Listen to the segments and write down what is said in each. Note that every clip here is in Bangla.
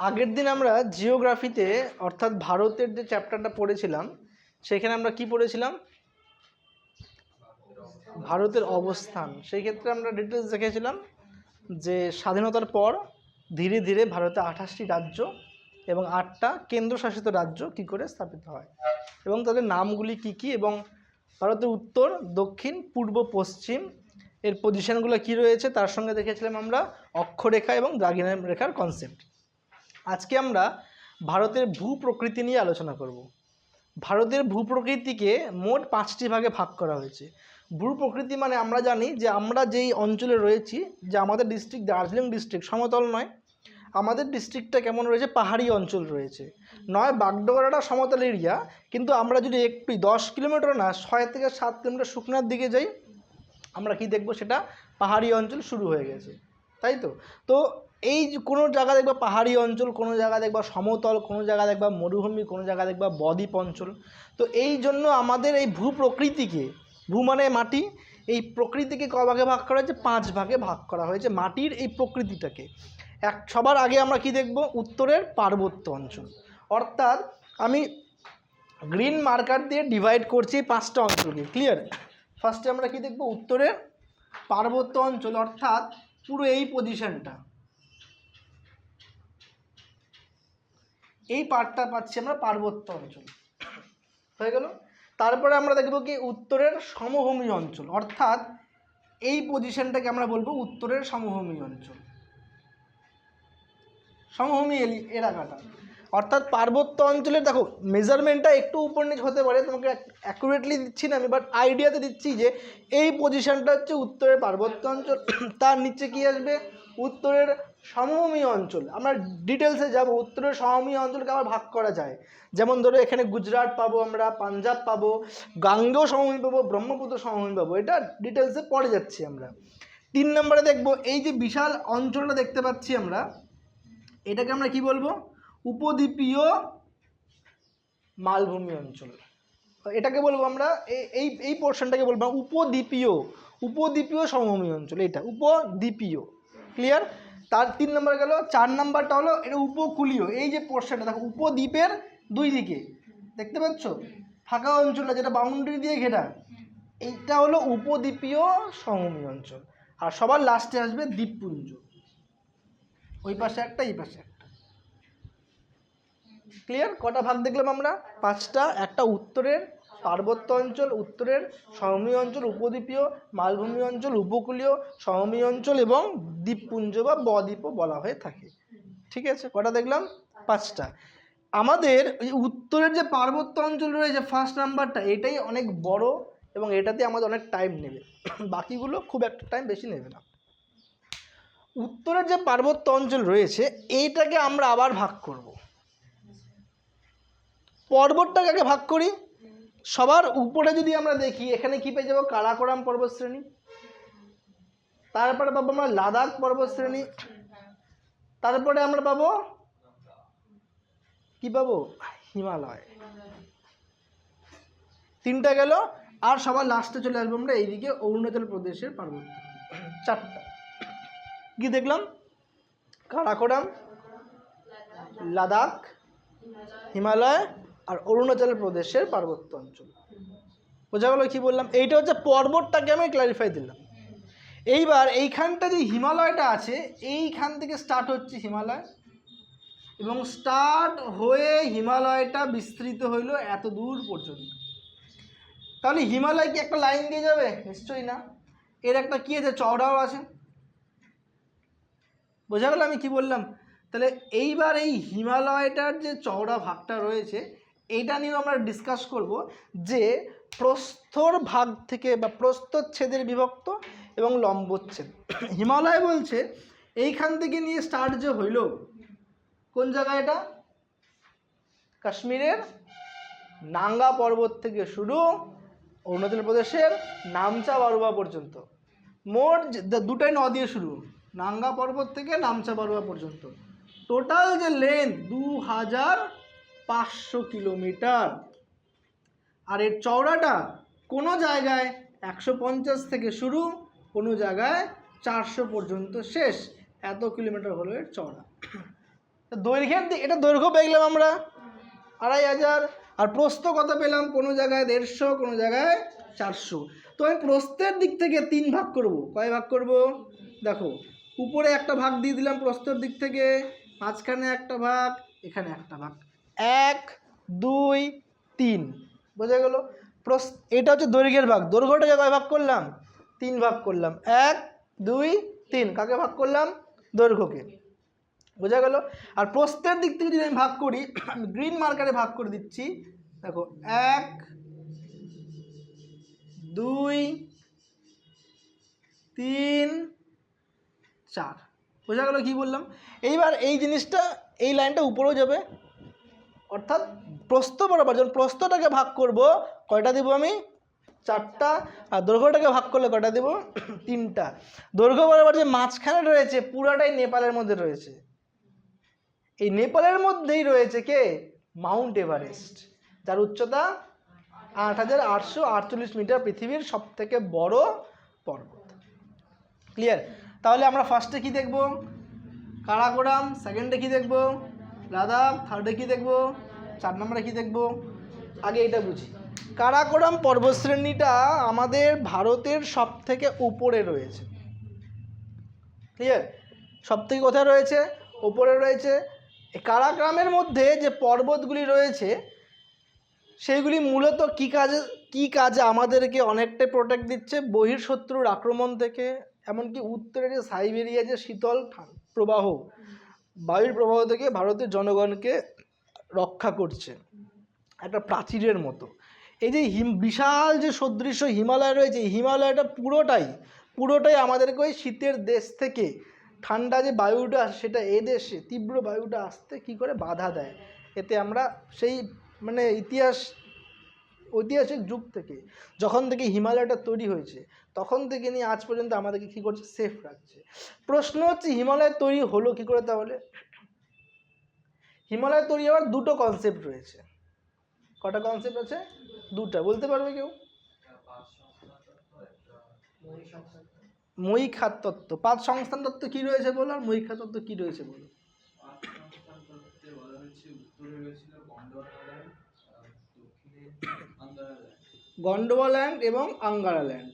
আগের দিন আমরা জিওগ্রাফিতে অর্থাৎ ভারতের যে চ্যাপ্টারটা পড়েছিলাম, সেখানে আমরা কি পড়েছিলাম? ভারতের অবস্থান। সেই ক্ষেত্রে আমরা ডিটেলস দেখেছিলাম যে স্বাধীনতার পর ধীরে ধীরে ভারতে আঠাশটি রাজ্য এবং আটটা কেন্দ্রশাসিত রাজ্য কি করে স্থাপিত হয় এবং তাদের নামগুলি কি কি এবং ভারতের উত্তর, দক্ষিণ, পূর্ব, পশ্চিম এর পজিশনগুলো কি রয়েছে, তার সঙ্গে দেখেছিলাম আমরা অক্ষরেখা এবং দ্রাঘিমা রেখার কনসেপ্ট আজকে আমরা ভারতের ভূ প্রকৃতি নিয়ে আলোচনা করব। ভারতের ভূ প্রকৃতিকে মোট পাঁচটি ভাগে ভাগ করা হয়েছে। ভূ প্রকৃতি মানে আমরা জানি যে আমরা যেই অঞ্চলে রয়েছি, যে আমাদের ডিস্ট্রিক্ট দার্জিলিং ডিস্ট্রিক্ট সমতল নয়, আমাদের ডিস্ট্রিক্টটা কেমন রয়েছে? পাহাড়ি অঞ্চল রয়েছে। নয়, বাগডোগরাটা সমতল এরিয়া কিন্তু আমরা যদি একটু দশ কিলোমিটার না, ছয় থেকে সাত কিলোমিটার শুকনার দিকে যাই, আমরা কি দেখব? সেটা পাহাড়ি অঞ্চল শুরু হয়ে গেছে। তাই তো? তো এই কোনো জায়গা দেখবা পাহাড়ি অঞ্চল, কোনো জায়গা দেখবা সমতল, কোনো জায়গা দেখবা মরুভূমি, কোনো জায়গা দেখবা বদ্বীপ অঞ্চল। তো এই জন্য আমাদের এই ভূ প্রকৃতিকে, ভূ মানে মাটি, এই প্রকৃতিকে ক ভাগে ভাগ করা হয়েছে? পাঁচ ভাগে ভাগ করা হয়েছে মাটির এই প্রকৃতিটাকে। এক, সবার আগে আমরা কি দেখব? উত্তরের পার্বত্য অঞ্চল। অর্থাৎ আমি গ্রিন মার্কার দিয়ে ডিভাইড করছি পাঁচটা অঞ্চলকে ক্লিয়ার ফার্স্টে আমরা কি দেখব? উত্তরের পার্বত্য অঞ্চল, অর্থাৎ পুরো এই পজিশনটা এই পার্টটা পাচ্ছি আমরা পার্বত্য অঞ্চল। হয়ে গেল? তারপরে আমরা দেখব কি উত্তরের সমভূমি অঞ্চল। অর্থাৎ এই পজিশনটাকে আমরা বলব উত্তরের সমভূমি অঞ্চল। সমভূমি এলি- এলাকাটা। অর্থাৎ পার্বত্য অঞ্চলে দেখো মেজারমেন্টটা একটু উপর নিচ হতে পারে, তোমাকে অ্যাকুরেটলি দিচ্ছি না আমি বাট আইডিয়াতে দিচ্ছি যে এই পজিশনটা হচ্ছে উত্তরের পার্বত্য অঞ্চল। তার নিচে কি আসবে? উত্তরের সমভূমি অঞ্চল। আমরা ডিটেলসে যাব। উত্তরের সমভূমি অঞ্চলকে আবার ভাগ করা যায়। যেমন ধরো, এখানে গুজরাট পাবো আমরা, পাঞ্জাব পাবো, গাঙ্গেয় সমভূমি পাবো, ব্রহ্মপুত্র সমভূমি পাবো। এটা ডিটেলসে পড়ে যাচ্ছি আমরা। তিন নম্বরে দেখব, এই যে বিশাল অঞ্চলটা দেখতে পাচ্ছি আমরা, এটাকে আমরা কি বলব? উপদ্বীপীয় মালভূমি অঞ্চল। এটাকে বলব আমরা এই এই পোর্শনটাকে বলব উপদ্বীপীয় উপদ্বীপীয় সমভূমি অঞ্চল এটা উপদ্বীপীয়। ক্লিয়ার তার তিন নম্বর গেল, চার নাম্বারটা হলো এটা উপকূলীয়। এই যে পোর্শনটা দেখো, উপদ্বীপের দুই দিকে। দেখতে পাচ্ছ? ফাঁকা অঞ্চলটা যেটা বাউন্ডারি দিয়ে ঘেরা। এইটা হলো উপদ্বীপীয় সমভূমি অঞ্চল। আর সবার লাস্টে আসবে দ্বীপপুঞ্জ। ওই পাশে একটা, এই পাশে একটা। ক্লিয়ার কটা ভাগ দেখলাম আমরা? পাঁচটা, একটা উত্তরের পার্বত্য অঞ্চল, উত্তরের সমভূমি অঞ্চল, উপদ্বীপীয় মালভূমি অঞ্চল, উপকূলীয় সমভূমি অঞ্চল এবং দ্বীপপুঞ্জ বা বদ্বীপও বলা হয়ে থাকে। ঠিক আছে? কটা দেখলাম? পাঁচটা। আমাদের এই উত্তরের যে পার্বত্য অঞ্চল রয়েছে ফার্স্ট নাম্বারটা এটাই অনেক বড় এবং এটাতে আমাদের অনেক টাইম নেবে। বাকিগুলো খুব একটা টাইম বেশি নেবে না। উত্তরের যে পার্বত্য অঞ্চল রয়েছে, এইটাকে আমরা আবার ভাগ করব। পর্বতটাকে আগে ভাগ করি। সবার উপরে যদি আমরা দেখি, এখানে কি পেয়ে যাব? কারাকোরাম পর্বতশ্রেণী। তারপরে পাবো আমরা লাদাখ পর্বতশ্রেণী। তারপরে আমরা পাবো কি পাবো? হিমালয়। তিনটা গেল, আর সবার লাস্টে চলে আসব আমরা, এইদিকে অরুণাচল প্রদেশের পার্বত্য। চারটা। কি দেখলাম? কারাকোরাম লাদাখ, হিমালয় আর অরুণাচল প্রদেশের পার্বত্য অঞ্চল। বোঝা গেল কি বললাম? এইটা হচ্ছে পর্বতটাকে আমি ক্লারিফাই দিলাম। এইবার এইখানটা যে হিমালয়টা আছে, এইখান থেকে স্টার্ট হচ্ছে হিমালয়। এবং স্টার্ট হয়ে হিমালয়টা বিস্তৃত হইল এত দূর পর্যন্ত। তাহলে হিমালয় কি একটা লাইন দিয়ে যাবে? নিশ্চয়ই না। এর একটা কি আছে? চওড়াও আছে। বোঝা গেল আমি কি বললাম? তাহলে এইবার এই হিমালয়টার যে চওড়া ভাগটা রয়েছে এইটা নিয়েও আমরা ডিসকাস করব যে প্রস্থর ভাগ থেকে বা প্রস্থচ্ছেদের বিভক্ত এবং লম্বচ্ছেদ। হিমালয় বলছে, এইখান থেকে নিয়ে স্টার্ট যে হইল, কোন জায়গায় এটা? কাশ্মীরের নাঙ্গা পর্বত থেকে শুরু অরুণাচল প্রদেশের নামচা বারুয়া পর্যন্ত। মোট দুটাই ন দিয়ে শুরু, নাঙ্গা পর্বত থেকে নামচা বারুয়া পর্যন্ত। টোটাল যে লেন্থ দু হাজার পাঁচশো কিলোমিটার। আর এর চওড়াটা কোনো জায়গায় একশো পঞ্চাশ থেকে শুরু, কোনো জায়গায় চারশো পর্যন্ত শেষ। এত কিলোমিটার হলো এর চওড়া। দৈর্ঘ্যের দিক এটা দৈর্ঘ্য পেলাম আমরা আড়াই হাজার। আর প্রস্থ কত পেলাম? কোনো জায়গায় দেড়শো, কোনো জায়গায় চারশো। তো আমি প্রস্থের দিক থেকে তিন ভাগ করব। কয় ভাগ করব? দেখো, উপরে একটা ভাগ দিয়ে দিলাম প্রস্থের দিক থেকে, মাঝখানে একটা ভাগ, এখানে একটা ভাগ। এক, দুই, তিন। বোঝা গেল? প্রস এটা হচ্ছে দৈর্ঘ্যের ভাগ। দৈর্ঘ্যটাকে কয় ভাগ করলাম? তিন ভাগ করলাম। এক, দুই, তিন। কাকে ভাগ করলাম? দৈর্ঘ্যকে। বোঝা গেল? আর প্রস্থের দিক থেকে যদি আমি ভাগ করি, আমি গ্রিন মার্কারে ভাগ করে দিচ্ছি। দেখো, এক, দুই, তিন, চার। বোঝা গেল কি বললাম? এইবার এই জিনিসটা, এই লাইনটা উপরেও যাবে। অর্থাৎ প্রস্থ বরাবর, যখন প্রস্থটাকে ভাগ করব, কয়টা দেবো আমি? চারটা। আর দৈর্ঘ্যটাকে ভাগ করলে কয়টা দেবো? তিনটা। দৈর্ঘ্য বরাবর যে মাঝখানে রয়েছে, পুরাটাই নেপালের মধ্যে রয়েছে। এই নেপালের মধ্যেই রয়েছে কে? মাউন্ট এভারেস্ট, যার উচ্চতা আট হাজার আটশো আটচল্লিশ মিটার, পৃথিবীর সব থেকে বড় পর্বত। ক্লিয়ার তাহলে আমরা ফার্স্টে কি দেখব? কারাকোরাম সেকেন্ডে কি দেখব? লাদাখ থার্ডে কি দেখব? চার নম্বরে কি দেখব? আগে এটা বুঝি। কারাকোরাম পর্বতশ্রেণীটা আমাদের ভারতের সব থেকে উপরে রয়েছে। ক্লিয়ার সব থেকে কোথায় রয়েছে? উপরে রয়েছে। এই কারাগ্রামের মধ্যে যে পর্বতগুলি রয়েছে, সেইগুলি মূলত কী কাজে কী কাজে আমাদেরকে অনেকটাই প্রোটেক্ট দিচ্ছে? বহির্শত্রুর আক্রমণ থেকে, এমনকি উত্তরে যে সাইবেরিয়া যে শীতল প্রবাহ, বায়ুর প্রবাহ থেকে ভারতের জনগণকে রক্ষা করছে। একটা প্রাচীরের মতো। এই যে হিম, বিশাল যে সদৃশ্য হিমালয় রয়েছে হিমালয়টা পুরোটাই পুরোটাই আমাদেরকে ওই শীতের দেশ থেকে ঠান্ডা যে বায়ুটা সেটা এদেশে তীব্র বায়ুটা আসতে কি করে বাধা দেয়? এতে আমরা সেই মানে ইতিহাস, ঐতিহাসিক যুগ থেকে, যখন থেকে হিমালয়টা তৈরি হয়েছে, তখন থেকে নিয়ে আজ পর্যন্ত আমাদেরকে কী করছে? সেফ রাখছে। প্রশ্ন হচ্ছে, হিমালয় তৈরি হলো কী করে তাহলে? হিমালয় তৈরি হওয়ার দুটো কনসেপ্ট রয়েছে। কটা কনসেপ্ট আছে? দুটা বলতে পারবে কেউ? মহিখাত তত্ত্ব পাঁচ সংস্থান তত্ত্ব কী রয়েছে বলো? আর মহিখা তত্ত্ব কী রয়েছে বলো? সংস্থান তত্ত্বে বলা হয়েছে উত্তরে রয়েছিল গন্ডোয়ারা ল্যান্ড দক্ষিণে আন্দারা ল্যান্ড গন্ডোয়া ল্যান্ড এবং আঙ্গারাল্যান্ড।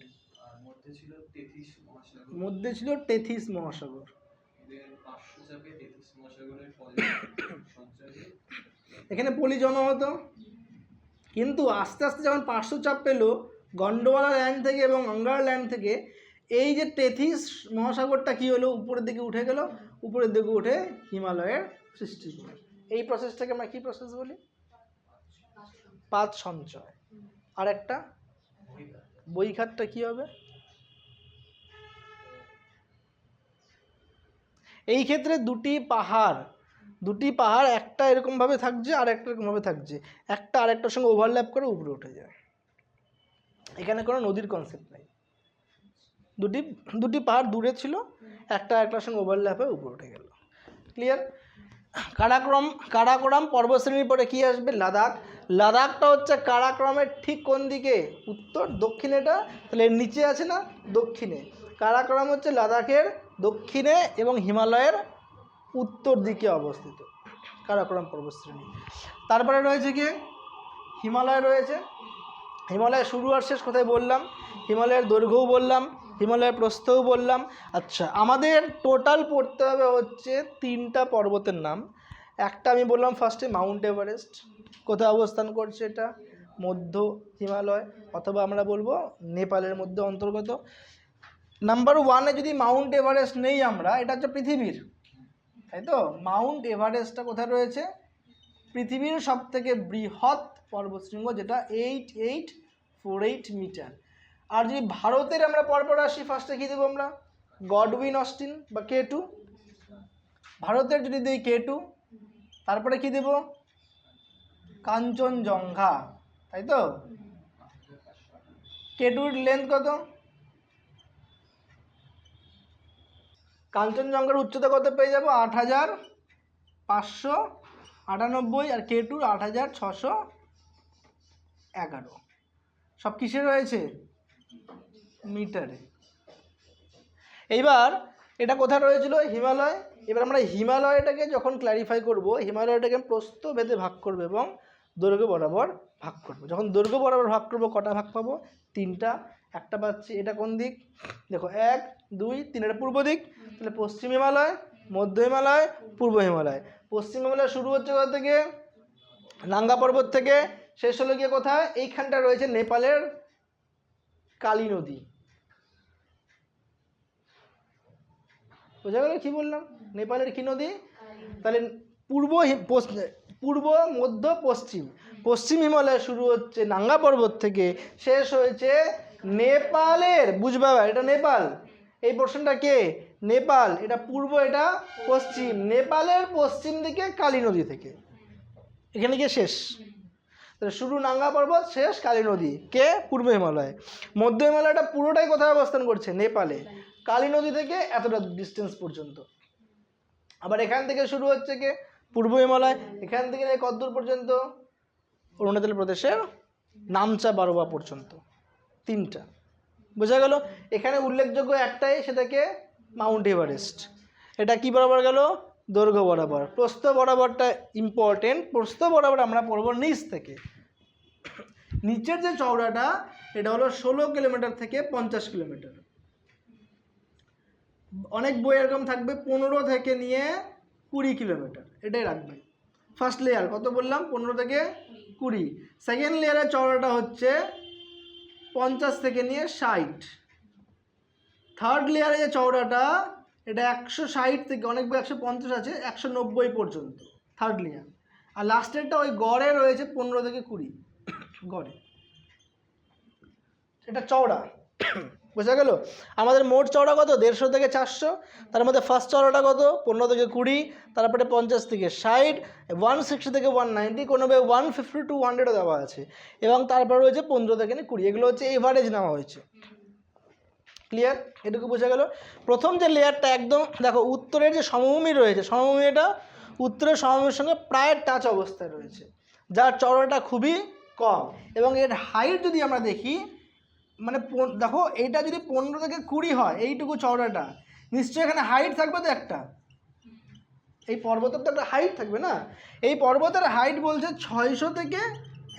মধ্যে ছিল তেথিস মহাসাগর। মধ্যে ছিল টেথিস মহাসাগর। এখানে পলি জমা হতো। কিন্তু আস্তে আস্তে যখন পাঁচশো চাপ পেল, গন্ডোয়ালা ল্যান্ড থেকে এবং আঙ্গারা ল্যান্ড থেকে, এই যে টেথিস মহাসাগরটা কী হলো, উপরের দিকে উঠে গেল, উপরের দিকে উঠে হিমালয়ের সৃষ্টি করে এই প্রসেসটাকে আমরা কী প্রসেস বলি? পাত সঞ্চয়। আর একটা বইখাতটা কী হবে? এই ক্ষেত্রে দুটি পাহাড় দুটি পাহাড় একটা এরকমভাবে থাকছে আর একটা এরকমভাবে থাকছে। একটা আরেকটার সঙ্গে ওভারল্যাপ করে উপরে উঠে যায়। এখানে কোনো নদীর কনসেপ্ট নেই। দুটি দুটি পাহাড় দূরে ছিল, একটা একটার সঙ্গে ওভারল্যাপ হয়ে উপরে উঠে গেল। ক্লিয়ার কারাক্রম, কারাকোরাম পর্বশ্রেণীর পরে কী আসবে? লাদাখ। লাদাখটা হচ্ছে কারাক্রমের ঠিক কোন দিকে? উত্তর, দক্ষিণেটা, তাহলে নিচে আছে না? দক্ষিণে। কারাকোরাম হচ্ছে লাদাখের দক্ষিণে এবং হিমালয়ের উত্তর দিকে অবস্থিত, কারাকোরাম পর্বতশ্রেণী। তারপরে রয়েছে কি? হিমালয় রয়েছে। হিমালয়ের শুরু আর শেষ কোথায় বললাম? হিমালয়ের দৈর্ঘ্যও বললাম, হিমালয়ের প্রস্থও বললাম। আচ্ছা আমাদের টোটাল পড়তে হবে হচ্ছে তিনটা পর্বতের নাম। একটা আমি বললাম ফার্স্টে মাউন্ট এভারেস্ট কোথায় অবস্থান করছে এটা? মধ্য হিমালয়, অথবা আমরা বলব নেপালের মধ্যে অন্তর্গত। নাম্বার ওয়ানে যদি মাউন্ট এভারেস্ট নেই আমরা, এটা হচ্ছে পৃথিবীর। তাই তো? মাউন্ট এভারেস্টটা কোথায় রয়েছে? পৃথিবীর সব থেকে বৃহৎ পর্বতশৃঙ্গ যেটা eight eight four eight metre আর যদি ভারতের আমরা পরপর আসি ফার্স্টে কী দেবো আমরা? গডউইন অস্টিন বা কে টু ভারতের যদি দিই কে টু তারপরে কী দেব? কাঞ্চনজঙ্ঘা। তাই তো? কে টুর লেন্থ কত? কাঞ্চনজঙ্ঘার উচ্চতা কত পেয়ে যাব? আট হাজার পাঁচশো আটানব্বই আর কে টুর আট হাজার ছশো এগারো। সব কিসে রয়েছে মিটারে। এইবার এটা কোথায় রয়েছিল? হিমালয়। এবার আমরা হিমালয়টাকে যখন ক্ল্যারিফাই করব, হিমালয়টাকে প্রস্থ ভেদে ভাগ করব এবং দৈর্ঘ্য বরাবর ভাগ করব। যখন দৈর্ঘ্য বরাবর ভাগ করব, কটা ভাগ পাবো? তিনটা। একটা পাচ্ছি এটা কোন দিক? দেখো এক দুই তিন এটা পূর্ব দিক। তাহলে পশ্চিম হিমালয় মধ্য হিমালয় পূর্ব হিমালয়। পশ্চিম হিমালয় শুরু হচ্ছে কোথা থেকে? নাঙ্গা পর্বত থেকে। শেষ হলো গিয়ে কোথায়? এইখানটা রয়েছে নেপালের কালী নদী। বোঝা গেল কি বললাম? নেপালের কি নদী? তাহলে পূর্ব পূর্ব মধ্য পশ্চিম। পশ্চিম হিমালয় শুরু হচ্ছে নাঙ্গা পর্বত থেকে। শেষ হয়েছে নেপালের বুঝবে এটা নেপাল। এই পোর্শনটা কে? নেপাল। এটা পূর্ব, এটা পশ্চিম। নেপালের পশ্চিম দিকে কালী নদী থেকে। এখানে গিয়ে শেষ। শুরু নাঙ্গা পর্বত, শেষ কালী নদী। কে? পূর্ব হিমালয়। মধ্য হিমালয়টা পুরোটাই কোথায় অবস্থান করছে? নেপালে। কালী নদী থেকে এতটা ডিস্টেন্স পর্যন্ত। আবার এখান থেকে শুরু হচ্ছে কে? পূর্ব হিমালয়। এখান থেকে কতদূর পর্যন্ত? অরুণাচল প্রদেশের নামচা বারোবা পর্যন্ত। তিনটা। বোঝা গেল? এখানে উল্লেখযোগ্য একটাই, সেটাকে মাউন্ট এভারেস্ট। এটা কি বরাবর গেল? দৈর্ঘ্য বরাবর। প্রস্থ বরাবরটা ইম্পর্টেন্ট প্রস্থ বরাবর আমরা পড়ব নিচ থেকে। নিচের যে চওড়াটা, এটা হলো ষোলো কিলোমিটার থেকে পঞ্চাশ কিলোমিটার। অনেক বই এরকম থাকবে, পনেরো থেকে নিয়ে কুড়ি কিলোমিটার। এটাই রাখবে। ফার্স্ট লেয়ার কত বললাম? পনেরো থেকে কুড়ি। সেকেন্ড লেয়ারের চওড়াটা হচ্ছে পঞ্চাশ থেকে নিয়ে ষাট। থার্ড লেয়ারে যে চওড়াটা, এটা একশো ষাট থেকে অনেক একশো পঞ্চাশ আছে, একশো নব্বই পর্যন্ত থার্ড লেয়ার আর লাস্টেরটা ওই গড়ে রয়েছে পনেরো থেকে কুড়ি, গড়ে। এটা চওড়া। বোঝা গেল? আমাদের মোট চওড়া কত? দেড়শো থেকে চারশো। তার মধ্যে ফার্স্ট চওড়াটা কত? পনেরো থেকে কুড়ি। তারপরে পঞ্চাশ থেকে ষাট। ওয়ান সিক্সটি থেকে ওয়ান নাইনটি কোনো ওয়ান ফিফটি টু হান্ড্রেডও দেওয়া আছে। এবং তারপর রয়েছে পনেরো থেকে কুড়ি। এগুলো হচ্ছে এভারেজ নেওয়া হয়েছে। ক্লিয়ার এটুকু বোঝা গেল? প্রথম যে লেয়ারটা একদম, দেখো, উত্তরের যে সমভূমি রয়েছে, সমভূমিটা উত্তরের সমভূমির সঙ্গে প্রায় টাচ অবস্থায় রয়েছে। যার চওড়াটা খুবই কম। এবং এর হাইট যদি আমরা দেখি মানে দেখো এইটা যদি পনেরো থেকে কুড়ি হয়, এইটুকু চওড়াটা, নিশ্চয়ই এখানে হাইট থাকবে তো একটা। এই পর্বতের তো একটা হাইট থাকবে না? এই পর্বতের হাইট বলছে ছয়শো থেকে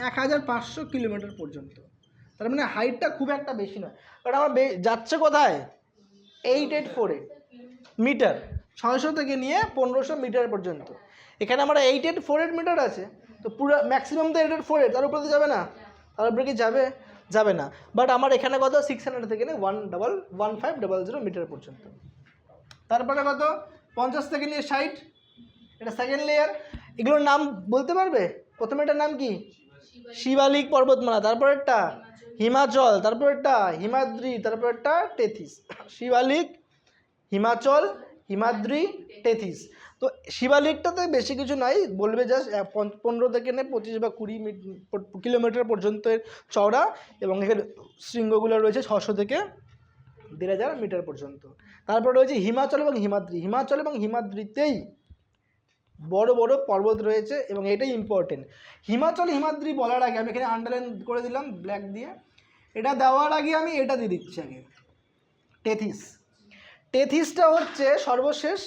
এক হাজার পাঁচশো কিলোমিটার পর্যন্ত। তার মানে হাইটটা খুব একটা বেশি নয়। কারণ আমার যাচ্ছে কোথায়? এইট এইট ফোর মিটার ছয়শো থেকে নিয়ে পনেরোশো মিটার পর্যন্ত। এখানে আমরা eight eight four eight metre আছে। তো পুরো ম্যাক্সিমাম তো এইট এইট ফোর এইট তার উপরে তো যাবে না? তার উপরে কি যাবে? যাবে না। বাট আমার এখানে কত? সিক্স হান্ড্রেড থেকে নিয়ে one double one five double zero metre পর্যন্ত। তারপরে কত? পঞ্চাশ থেকে নিয়ে ষাট। এটা সেকেন্ড লেয়ার এগুলোর নাম বলতে পারবে? প্রথমে এটার নাম কি? শিবালিক পর্বতমালা। তারপরেরটা হিমাচল। তারপরেরটা হিমাদ্রি। তারপরেরটা টেথিস শিবালিক, হিমাচল হিমাদ্রি টেথিস তো শিবালিকটাতে বেশি কিছু নাই, বলবে জাস্ট পনেরো থেকে নিয়ে পঁচিশ বা কুড়ি কিলোমিটার পর্যন্ত চওড়া এবং এর শৃঙ্গগুলো রয়েছে ছশো থেকে দেড় হাজার মিটার পর্যন্ত। তারপর রয়েছে হিমাচল এবং হিমাদ্রি। হিমাচল এবং হিমাদ্রিতেই বড় বড় পর্বত রয়েছে এবং এটাই ইম্পর্টেন্ট হিমাচল, হিমাদ্রি বলার আগে, আমি এখানে আন্ডারলাইন করে দিলাম ব্ল্যাক দিয়ে। এটা দেওয়ার আগে আমি এটা দিয়ে দিচ্ছি আগে। টেথিস টেথিসটা হচ্ছে সর্বশেষ।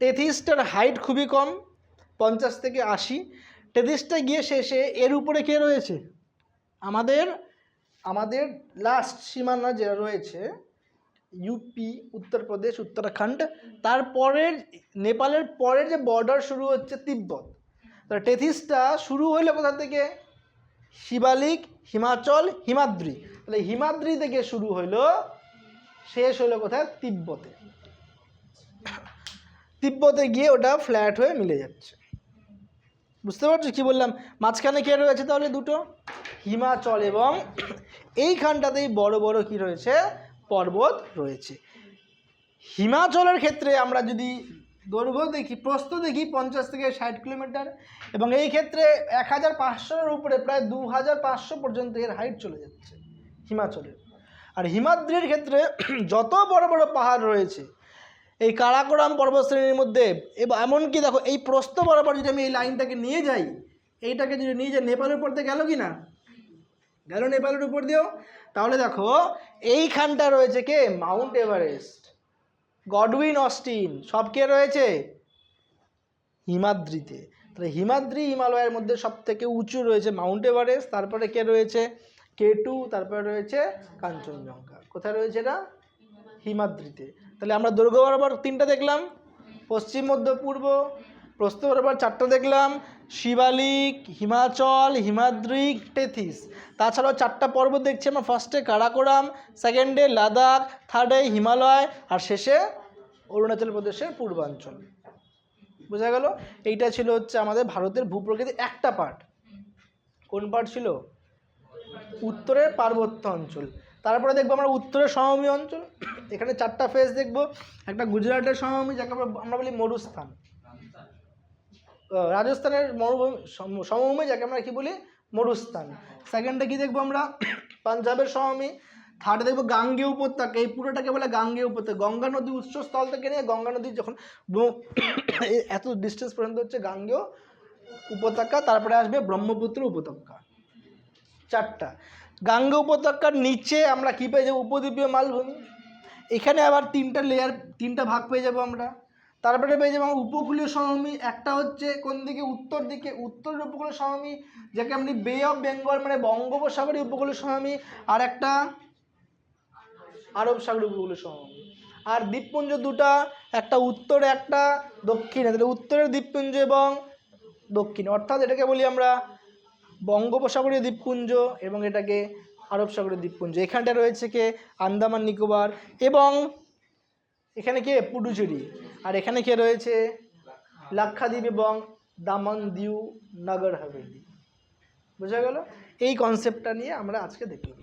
টেথিসটার হাইট খুবই কম, পঞ্চাশ থেকে আশি। টেথিসটা গিয়ে শেষে এর উপরে কে রয়েছে? আমাদের আমাদের লাস্ট সীমানা যেটা রয়েছে ইউপি উত্তরপ্রদেশ উত্তরাখণ্ড। তারপরের নেপালের পরের যে বর্ডার শুরু হচ্ছে তিব্বত। তো টেথিসটা শুরু হইল কোথা থেকে? শিবালিক, হিমাচল, হিমাদ্রি। তাহলে হিমাদ্রি থেকে শুরু হইল শেষ হলো কোথায়? তিব্বতে। তিব্বতে গিয়ে ওটা ফ্ল্যাট হয়ে মিলে যাচ্ছে। বুঝতে পারছ কি বললাম? মাঝখানে কে রয়েছে তাহলে দুটো? হিমাচল এবং এইখানটাতেই বড় বড় কি রয়েছে? পর্বত রয়েছে। হিমাচলের ক্ষেত্রে আমরা যদি দৈর্ঘ্য দেখি, প্রস্থ দেখি পঞ্চাশ থেকে ষাট কিলোমিটার এবং এই ক্ষেত্রে এক হাজার পাঁচশোর উপরে প্রায় দু হাজার পাঁচশো পর্যন্ত এর হাইট চলে যাচ্ছে হিমাচলের। আর হিমাদ্রির ক্ষেত্রে যত বড় বড় পাহাড় রয়েছে, এই কারাকোরাম পর্বতশ্রেণীর মধ্যে এমনকি দেখো এই প্রস্ত বরাবর যদি আমি এই লাইনটাকে নিয়ে যাই, এইটাকে যদি নিয়ে যাই, নেপালের উপর দিয়ে গেল কি না? গেল নেপালের উপর দিয়েও? তাহলে দেখো, এইখানটা রয়েছে কে? মাউন্ট এভারেস্ট, গডউইন অস্টিন, সব কে রয়েছে? হিমাদ্রিতে। তাহলে হিমাদ্রি হিমালয়ের মধ্যে সব থেকে উঁচু রয়েছে মাউন্ট এভারেস্ট, তারপরে কে রয়েছে? কে টু তারপরে রয়েছে কাঞ্চনজঙ্ঘা। কোথায় রয়েছে এটা? হিমাদ্রিতে। তাহলে আমরা দুর্গ বরাবর তিনটা দেখলাম, পশ্চিম, মধ্য, পূর্ব, প্রস্থ বরাবর চারটা দেখলাম, শিবালিক, হিমাচল, হিমাদ্রিক, টেথিস। তাছাড়াও চারটা পর্বত দেখছি আমরা ফার্স্টে কারাকোরাম সেকেন্ডে লাদাখ থার্ডে হিমালয়, আর শেষে অরুণাচল প্রদেশের পূর্বাঞ্চল। বোঝা গেল? এইটা ছিল হচ্ছে আমাদের ভারতের ভূপ্রকৃতির একটা পার্ট। কোন পার্ট ছিল? উত্তরের পার্বত্য অঞ্চল। তারপরে দেখব আমরা উত্তরের সমভূমি অঞ্চল। এখানে চারটা ফেজ দেখব। একটা গুজরাটের সমভূমি, যাকে আমরা বলি মরুস্থান। রাজস্থানের মরুভূমি সম- সমভূমি, যাকে আমরা কি বলি? মরুস্থান। সেকেন্ডে কি দেখব আমরা? পাঞ্জাবের সমভূমি। থার্ডে দেখব গাঙ্গেয় উপত্যকা। এই পুরোটাকে বলে গাঙ্গেয় উপত্যকা। গঙ্গা নদী উৎসস্থল থেকে নিয়ে গঙ্গা নদী যখন এত ডিস্টেন্স পর্যন্ত হচ্ছে গাঙ্গেয় উপত্যকা। তারপরে আসবে ব্রহ্মপুত্র উপত্যকা। চারটা। গাঙ্গা উপত্যকার নিচে আমরা কী পেয়ে যাব? উপদ্বীপীয় মালভূমি। এখানে আবার তিনটা লেয়ার তিনটা ভাগ পেয়ে যাব আমরা। তারপরে পেয়ে যাব উপকূলীয় সমভূমি। একটা হচ্ছে কোন দিকে? উত্তর দিকে। উত্তর উপকূলীয় সমভূমি, যাকে আপনি বে অফ বেঙ্গল মানে বঙ্গোপসাগরীয় উপকূলীয় সমভূমি, আর একটা আরব সাগর উপকূলীয় সমভূমি। আর দ্বীপপুঞ্জ দুটা, একটা উত্তরে, একটা দক্ষিণে। তাহলে উত্তরের দ্বীপপুঞ্জ এবং দক্ষিণে। অর্থাৎ এটাকে বলি আমরা বঙ্গোপসাগরীয় দ্বীপপুঞ্জ এবং এটাকে আরব সাগরের দ্বীপপুঞ্জ। এখানটা রয়েছে কে? আন্দামান, নিকোবর এবং এখানে কে? পুডুচেরি। আর এখানে কে রয়েছে? লাক্ষাদ্বীপ এবং দামন দিউ নাগর হাভেলি। বোঝা গেল? এই কনসেপ্টটা নিয়ে আমরা আজকে দেখলাম